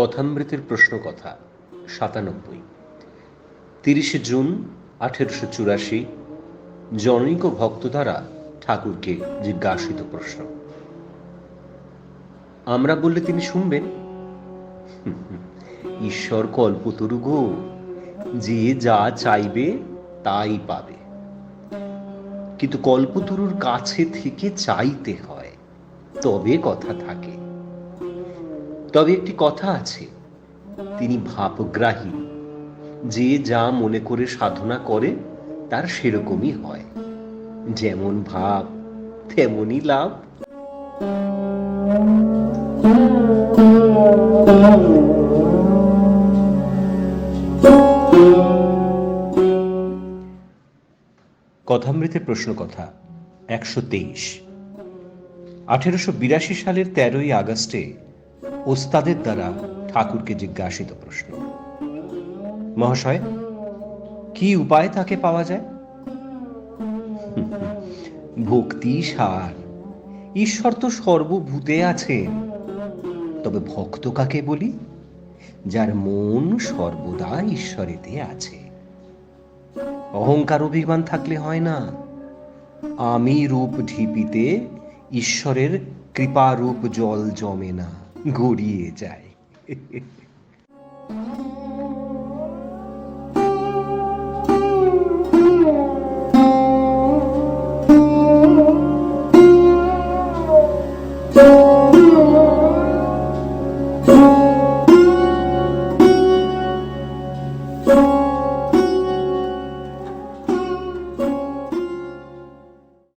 কথামৃতের প্রশ্ন কথা সাতানব্বই। তিরিশে জুন, আঠেরোশো চুরাশি, জনৈক ভক্ত দ্বারা ঠাকুরকে জিজ্ঞাসিত প্রশ্ন। আমরা বললে তিনি শুনবেন? ঈশ্বর কল্পতরু গো যে যা চাইবে তাই পাবে। কিন্তু কল্পতরুর কাছে থেকে চাইতে হয়, তবে কথা থাকে। তবে একটি কথা আছে। তিনি ভাবগ্রাহী। যে যা মনে করে সাধনা করে, তার সেরকমই হয়। যেমন ভাব তেমনই লাভ। কথামৃতের প্রশ্ন কথা, একশো তেইশ। আঠেরোশো বিরাশি সালের তেরোই আগস্টে ওস্তাদের দ্বারা ঠাকুরকে জিজ্ঞাসিত প্রশ্ন। মহাশয়, কি উপায় তাকে পাওয়া যায়? ভক্তি সার। ঈশ্বর তো সর্বভূতে আছেন। তবে ভক্ত কাকে বলি? যার মন সর্বদা ঈশ্বরেতে আছে। অহংকার অভিমান থাকলে হয় না। আমি রূপ ঢিপিতে ঈশ্বরের কৃপারূপ জল জমে না। গড়িয়ে যায়